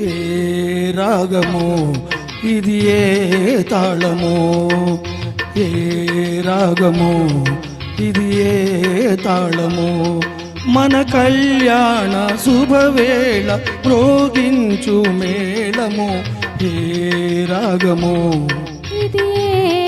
ఏ రాగము ఇది ఏ తాళము? ఏ రాగము ఇది ఏ తాళము? మన కళ్యాణ శుభవేళ రోగించు మేళము. ఏ రాగము? ఇది ఏ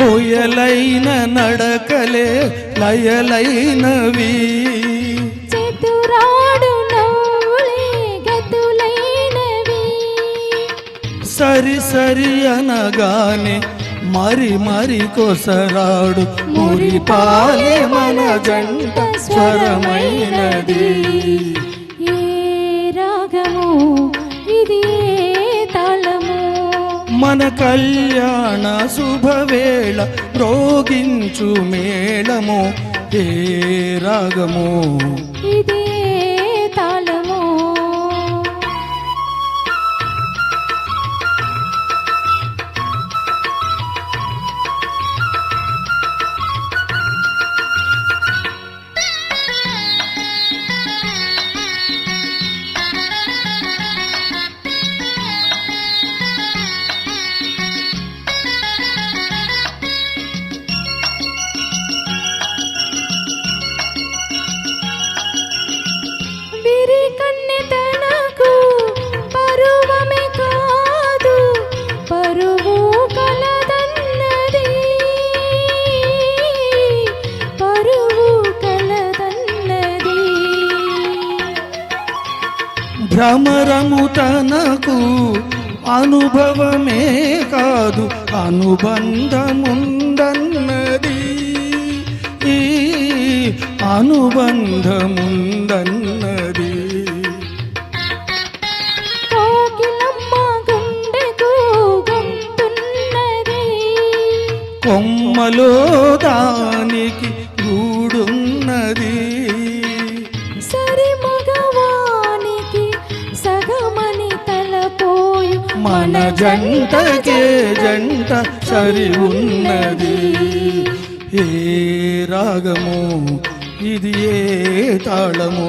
హొయలైన నడకలే లయలైనవి. చతురాడు నవ్వులే గతులైనవి. సరి సరి అనగానే మరి మరి కొసరాడు మురిపాలే మన జంట స్వరమైనది. ఏ రాగము? ఇది మన కళ్యాణ శుభవేళ రోగించు మేళము ఏ రాగము? ఇదే భ్రమరము తనకు అనుభవమే కాదు అనుబంధముందన్నది. ఈ అనుబంధముందన్నది. కొమ్మలో దానికి మన జంటకే జంట సరి ఉన్నది ఏ రాగము ఇది ఏ తాళము?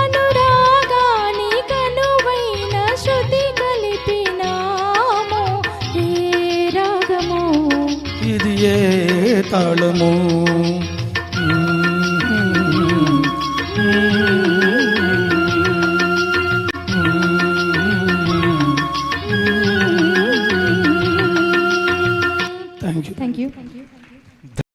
అనురాగాని కనువైన శృతి కలిపినాము. ఏ రాగము? ఇది ఏ తాళము?